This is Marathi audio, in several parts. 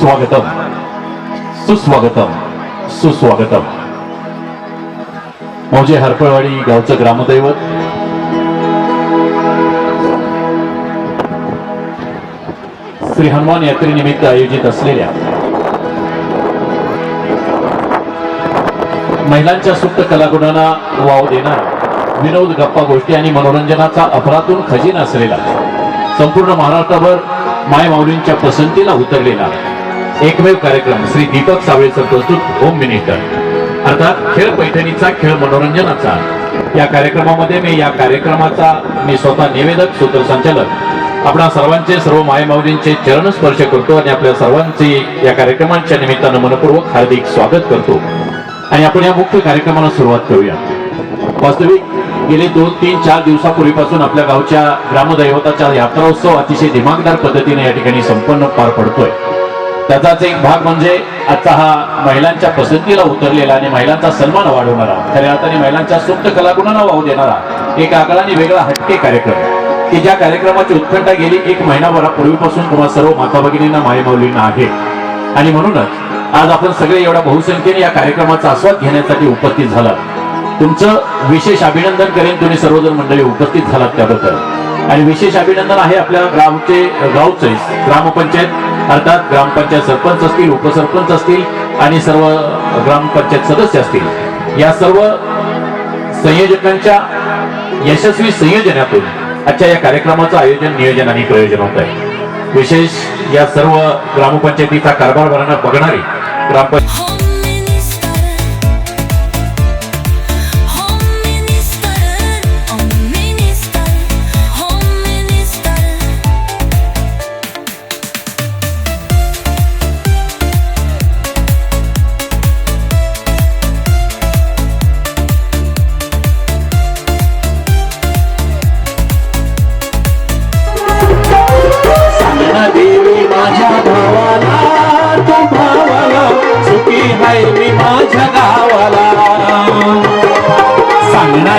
सुस्वागतम. सुस्वागतम. सुस्वागतम. मौजे हरपळवाडी गावचं ग्रामदैवत. श्री हनुमान यात्रेनिमित्त आयोजित असलेल्या महिलांच्या सुप्त कलागुणांना वाव देणारा विनोद गप्पा गोष्टी आणि मनोरंजनाचा अफरातून खजिना असलेला संपूर्ण महाराष्ट्रभर माय माऊलींच्या पसंतीला उतरलेला एकमेव कार्यक्रम श्री दीपक सावळेचं प्रस्तुत होम मिनिस्टर. अर्थात खेळ पैठणीचा खेळ मनोरंजनाचा. या कार्यक्रमामध्ये मी या कार्यक्रमाचा मी स्वतः निवेदक सूत्रसंचालक. आपणा सर्वांचे सर्व मायमाऊलींचे चरण स्पर्श करतो आणि आपल्या सर्वांची या कार्यक्रमांच्या निमित्तानं मनपूर्वक हार्दिक स्वागत करतो. आणि आपण या मुख्य कार्यक्रमाला सुरुवात करूया. वास्तविक गेले दोन तीन चार दिवसापूर्वीपासून आपल्या गावच्या ग्रामदैवताचा यात्राोत्सव अतिशय दिमागदार पद्धतीने या ठिकाणी संपन्न पार पडतोय. त्याचाच एक भाग म्हणजे आजचा हा महिलांच्या पसंतीला उतरलेला आणि महिलांचा सन्मान वाढवणारा. खऱ्या अर्थाने महिलांच्या सुप्त कलागुणांना वाव देणारा एक आगळा वेगळा हटके कार्यक्रम की ज्या कार्यक्रमाची उत्कंठा गेली एक महिनाभरापूर्वीपासून तुम्हा सर्व माता भगिनींना मायमाऊलींना आहे. आणि म्हणूनच आज आपण सगळे एवढ्या बहुसंख्येने या कार्यक्रमाचा आस्वाद घेण्यासाठी उपस्थित झालात. तुमचं विशेष अभिनंदन करेन तुम्ही सर्वजण मंडळी उपस्थित झालात त्याबद्दल. आणि विशेष अभिनंदन आहे आपल्या गावचे गावचे ग्रामपंचायत अर्थात ग्रामपंचायत सरपंच असतील उपसरपंच असतील आणि सर्व ग्रामपंचायत सदस्य असतील. या सर्व संयोजकांच्या यशस्वी संयोजनातून आजच्या या कार्यक्रमाचं आयोजन नियोजन आणि प्रयोजन होत आहे विशेष या सर्व ग्रामपंचायतीचा कारभार भरणं बघणारी ग्रामपंचायत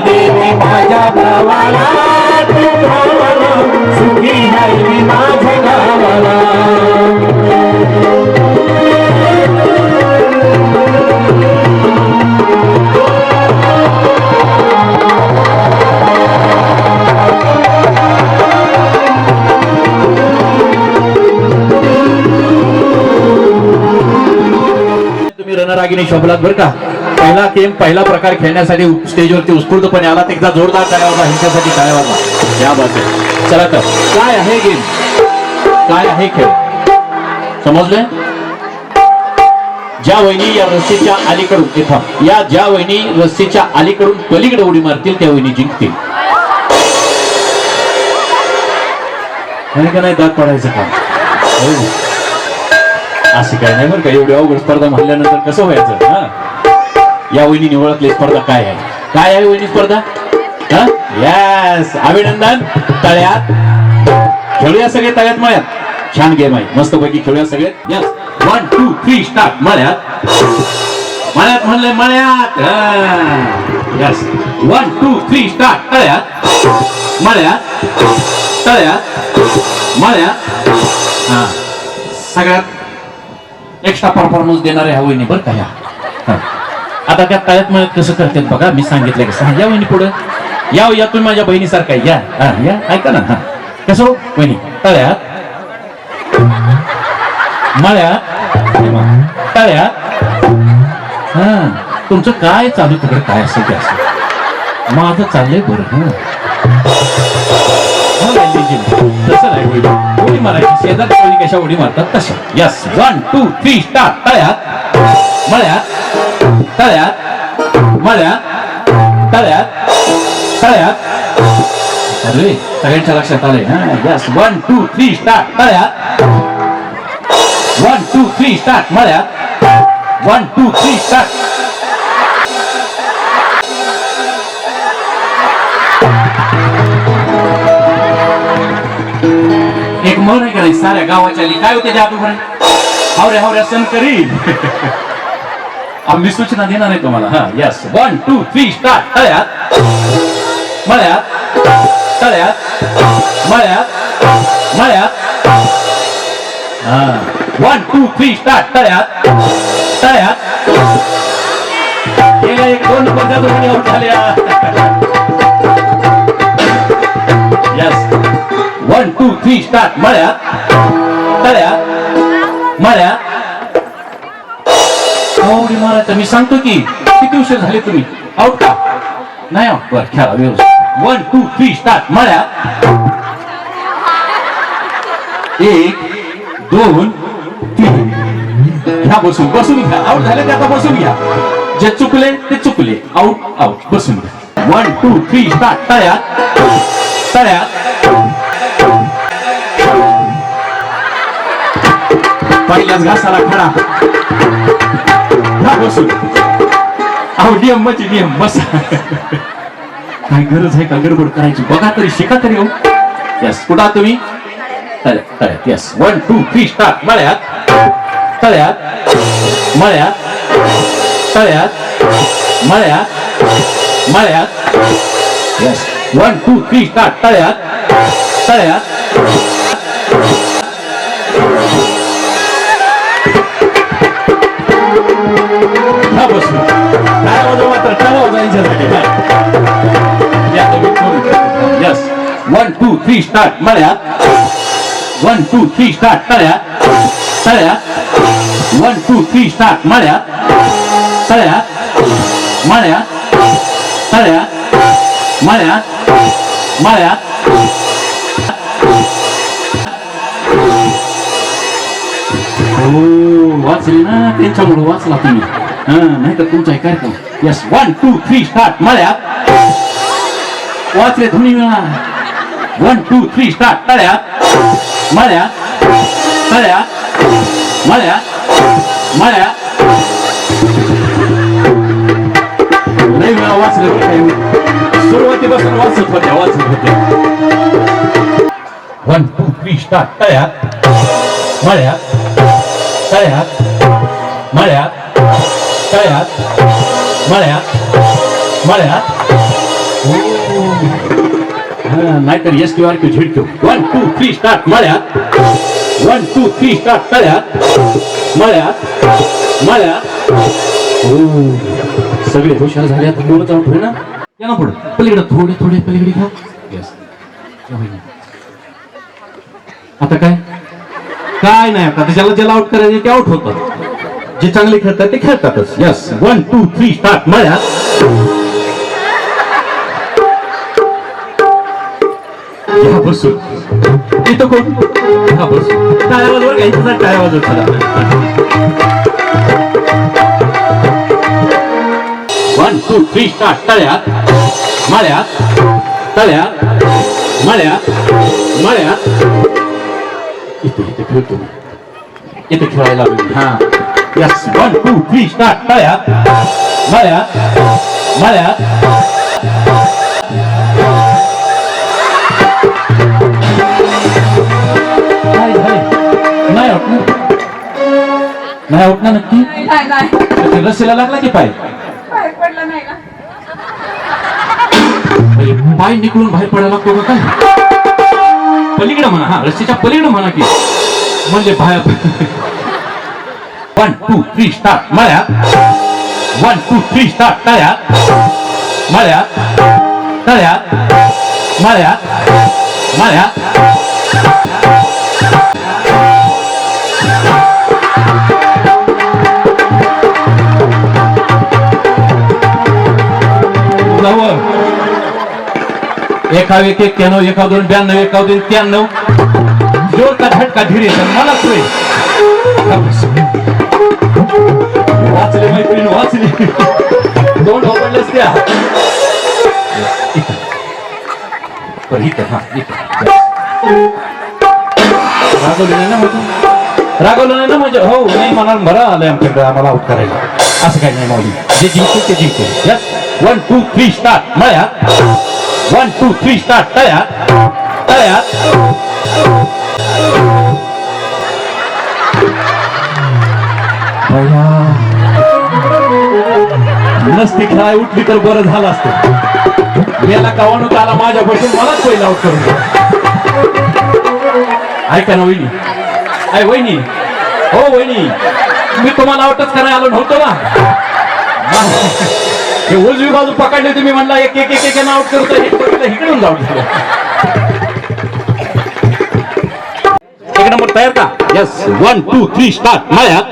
देवी माझ्या भावाला सुखी नाही माझ्या गावाला. तुम्ही रणरागिणी शोभलात बरं का? पहिला गेम पहिला प्रकार खेळण्यासाठी स्टेजवरती उत्स्फूर्तपणे आला. एकदा जोरदार टाळ्या होता ह्यांच्यासाठी टाळ्या होता या बाजू चला तर काय आहे गेम काय आहे खेळ? समजले ज्या वहिनी या रस्सीच्या अलीकडून इथं या ज्या वहिनी रस्सीच्या अलीकडून पलीकडे उडी मारतील त्या वहिनी जिंकतील. नाही का नाही दात पडायचं का असं काय नाही बरं का एवढी अवघड स्पर्धा म्हणल्यानंतर कसं व्हायचं हा? या वहिनी निवडतली स्पर्धा काय आहे? काय आहे वहिनी स्पर्धा? यस अभिनंदन. तळ्यात. खेळूया सगळे तळ्यात मळ्यात. छान गेम आहे. मस्त पैकी खेळूया सगळे. Yes one two three start मळ्यात. मळ्यात म्हणले मळ्यात. Yes one two three start तळ्यात. मळ्यात. तळ्यात. मळ्यात. हा. सगळ्यात एक्स्ट्रा परफॉर्मन्स देणारे ह्या वहिनी बरं का ह्या? आता त्या तळ्यात मळ्यात कसं करतात बघा मी सांगितलं कसं हा, या वहिनी पुढं. या या तुम्ही माझ्या बहिणीसारखा या हा या ऐका ना हा. कसं हो, वहिनी? तळ्यात. मळ्यात. तळ्यात. हा. तुमचं काय चालू तिकडे? काय असेल ते असेल माझं चाललंय बरं हा, हो, तसं नाही उडी उडी मारायची. शेजारची कशा उडी मारतात? तशा. Yes one two three start तळ्यात. मळ्यात. तळ्यात मळ्यात तळ्यात तळ्यात अरे सगळ्यांच्या लक्षात आले yes one two three start तळ्यात वन टू थ्री स्टार्ट मळ्यात वन टू थ्री स्टार्ट एक मन आहे का नाही साऱ्या गावाच्या काय होते जादू हावऱ्या हावऱ्या सण करील आम्ही सूचना देणार आहे तुम्हाला. हा yes one two three start तळ्यात. मळ्यात. तळ्यात. मळ्यात. मळ्यात. हा. वन टू थ्री स्टार्ट तळ्यात. तळ्यात. गेल्या एक दोन पद्धत आउट झाल्या. Yes one two three start मळ्यात. तळ्यात. मळ्यात. अहो उडी मी सांगतो की किती उशीर झाले तुम्ही? आउट का? नाही बर खेळा व्यवस्थित. वन टू थ्री स्टार्ट मळ्या. एक दोन तीन. घ्या बसून. बसून घ्या. आउट झाले ते आता बसून घ्या. जे चुकले ते चुकले. आउट आउट बसून घ्या. वन टू थ्री स्टार्ट तळ्यात तळ्यात पहिल्याच घासाला खडा. घ्या बसून अहो नियम म्हणजे नियम बसा. काय गरज आहे का गडबड करायची? बघा तरी शिका तरी हो. यस कुठं तुम्ही? तळ्यात तळ्यात. Yes one two three start मळ्यात तळ्यात मळ्यात तळ्यात मळ्यात मळ्यात. Yes one two three start तळ्यात तळ्यात थ्री स्टार्ट मळ्या वन टू थ्री स्टार्ट तळ्या तळ्या वन टू थ्री स्टार्ट मळ्या तळ्या मळ्या तळ्या मळ्या मळ्या हो वाचले ना त्यांच्यामुळे वाचला तुम्ही नाही तर तुमचा कार्यक्रम yes one two three start मळ्या वाचले तुम्ही वेळा वन टू थ्री स्टार्ट तळ्यात मळ्यात तळ्यात मळ्यात मळ्यात नाही वेळा वाचले काही सुरुवातीपासून वाचत होत्या वाचत होत्या वन टू थ्री स्टार्ट तळ्यात मळ्यात तळ्यात मळ्यात तळ्यात मळ्यात मळ्यात नाहीतर S Q R Q Z Q one two three start मळ्यात वन टू थ्री स्टार्ट तळ्यात मळ्यात मळ्यात सगळे हुशार झाले आता बोलत आहोत ना? या ना पुढे. पलीकडे थोडे थोडे पलीकडे घ्या. येस आता काय? काय नाही आता. त्याच्याला ज्याला आउट करायचे ते आउट होतात जे चांगले खेळतात ते खेळतातच. Yes one two three start मळ्यात घ्या बसून इथं कोण? घ्या बसून टाळ्या वाजवर घ्यायचं टाळ्या वाजवत वन टू थ्री स्टार्ट तळ्यात मळ्यात तळ्यात मळ्यात मळ्यात. इथे इथे खेळतो. इथे खेळायला हा. Yes one two three start तळ्यात मळ्यात मळ्यात नाही ना नक्की नाही नाही. ते रस्सीला लागला की पाय? म्हणजे पाय निघून बाहेर पडायला लागतो का काय? पलीकडे म्हणा हा रस्त्याच्या पलीकडे म्हणा की. म्हणजे बाहेर वन टू थ्री स्टार्ट मळ्यात. वन टू थ्री स्टार्ट तळ्यात. मळ्यात. तळ्यात. मळ्यात. मळ्यात. एका एक एक्क्याण्णव एका दोन ब्याण्णव एका दोन त्र्याण्णव. जोर का झटका धीरे तर मला तुळे वाचले मैत्रीण वाचले. दोन ओपडलेच त्या पण इथं हा इथं. रागवले नाही ना म्हणतो रागवलं नाही ना म्हणजे? हो नाही मला बरं आलंय आमच्याकडे आम्हाला आउट करायला. असं काही नाही माऊली. जे जिंकते ते जिंकते yes one two three start मळ्यात वन टू थ्री स्टार्ट तळ्यात तळ्यात नसती खेळाय उठली तर बरं झालं असतं. मेला कावणूक आला माझ्या माझ्यापासून मलाच पहिला आउट करून ऐका ना वहिनी. ऐ वहिनी. हो वहिनी. मी तुम्हाला आउटच करायला आलो नव्हतो ना? हे उजवी बाजू पकडली तुम्ही म्हणला एक एक एक एक आउट करतो हे करतो, इकडून जाऊ एक नंबर तयार का? Yes one two three start मळ्यात.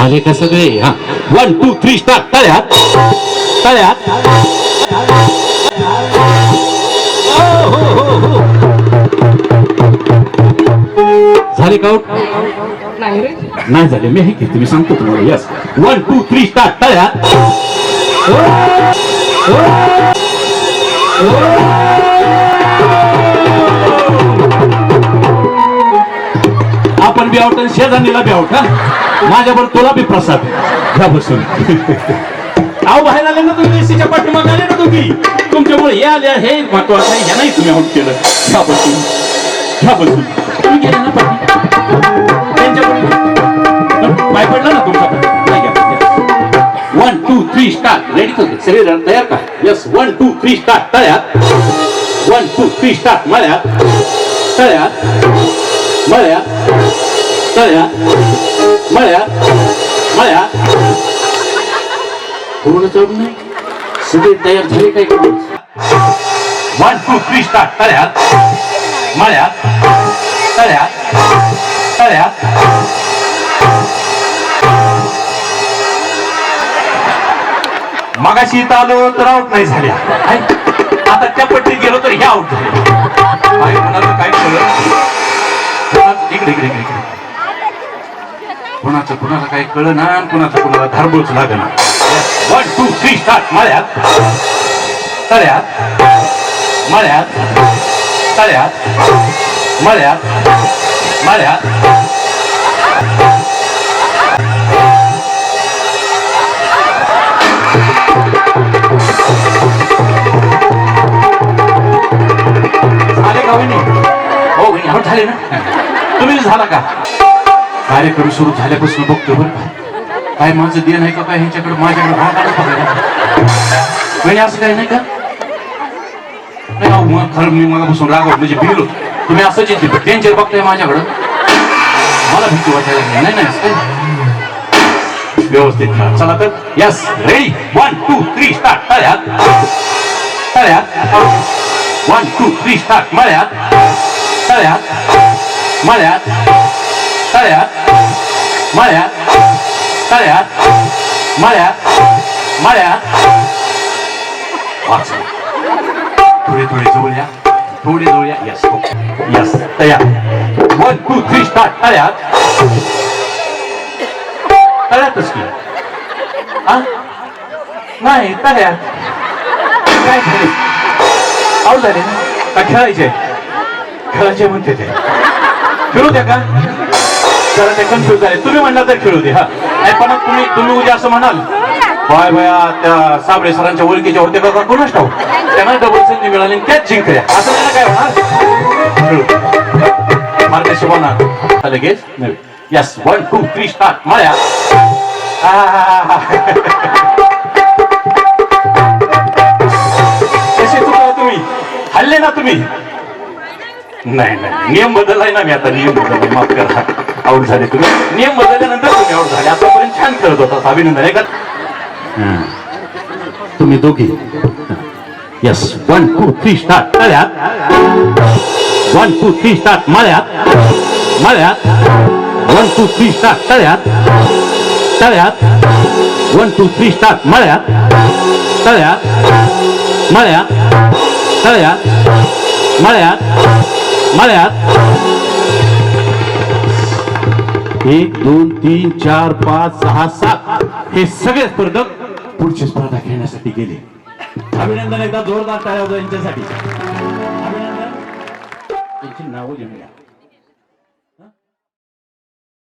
आले का सगळे? हा. वन टू थ्री स्टार्ट तळ्यात. तळ्यात. हो, हो, हो, हो. झाले का आउट नाही रे. नाही झाले मी हे घेते तुम्ही सांगतो तुम्हाला yes one two three start तळ्यात आपण बी आउट शेजानीला बी आउट हा? माझ्याबरोबर तुला बी प्रसाद घ्या बसून. अहो बाहेर आले ना तुम्ही एसीच्या पाठीमागे आले ना तुम्ही. तुमच्यामुळे हे आले हे महत्वाचं आहे ह्या नाही तुम्ही आउट केलं. घ्या बसून. घ्या बसून. तुम्ही गेले ना पाठी पाय पडला ना तुमचा. One two three start ready तो सगळे जण तयार का? Yes one two three start तळ्यात वन टू थ्री स्टार्ट मळ्यात तळ्यात मळ्यात तळ्यात मळ्यात मळ्यात पूर्ण चढून नाही? सगळे तयार झाले काय करून वन टू थ्री स्टार्ट तळ्यात मळ्यात तळ्यात तळ्यात मगाशी इथं आलो तर आउट नाही झाल्या. आता त्या पट्टीत गेलो तर ह्या आउट झाले काय कोणाचं कळलं इकडे इकडे इकडे ना आणि कुणाला धारबोच लागना वन टू थ्री स्टार्ट मळ्यात. तळ्यात. मळ्यात. तळ्यात. मळ्यात. मळ्यात. झाले ना? तुम्ही झाला का? कार्यक्रम सुरू झाल्यापासून बघतो बरं का. काय माझं देण आहे का काय ह्यांच्याकडे? माझ्याकडे म्हणजे असं काही नाही का? नाही मग खरं मी मगापासून रागवत म्हणजे भिलो तुम्ही असं येते डेंजर बघताय माझ्याकडं. मला भीती वाटायला नाही नाही असं व्यवस्थित चला तर. Yes ready one two three start तळ्यात तळ्यात वन टू थ्री स्टार्ट मळ्यात तळ्यात मळ्यात तळ्यात मळ्यात तळ्यात मळ्यात मळ्यात वाचा. थोडे थोडे जवळ या थोडे जवळ या यस यस तया वन टू थ्री स्टार्ट तळ्यात तळ्यातच की हा? नाही तळ्यात काय खेळ आऊट झाले ना का खेळायचे खेळायचे म्हणते ते. खेळू द्या का? जरा ते कन्फ्युज झाले. तुम्ही म्हणणार तर खेळू दे हा. नाही पण तुम्ही तुम्ही उद्या असं म्हणाल बाय बाया त्या साबळे सरांच्या ओळखीच्या होत्या का कोणाच ठाऊ त्यांना डबल संधी मिळाली त्याच जिंकल्या. असं त्यांना काय होणार? खेळू होणार. लगेच? Yes one two three start माळ्या कसे चुकला तुम्ही? हल्ले ना तुम्ही. नाही नाही. नियम बदललाय ना मी आता. नियम बदलले माफ करा. आऊट झाले तुम्ही. नियम बदलल्यानंतर तुम्ही आऊट झाले. आतापर्यंत छान करत होता. अभिनंदन. आहे का तुम्ही दोघी. Yes one two three start तळ्यात वन टू थ्री स्टार्ट मळ्यात. मळ्यात. वन टू थ्री स्टार्ट तळ्यात. तळ्यात. वन टू थ्री स्टार्ट मळ्यात. तळ्यात. मळ्यात. तळ्यात. मळ्यात. मळ्यात. एक दोन तीन चार पाच सहा सात. हे सगळे स्पर्धक पुढची स्पर्धा खेळण्यासाठी गेले. अभिनंदन एकदा जोरदार टाळ्या वाजवा यांच्यासाठी. अभिनंदन. त्यांची नावं घेऊया. घ्या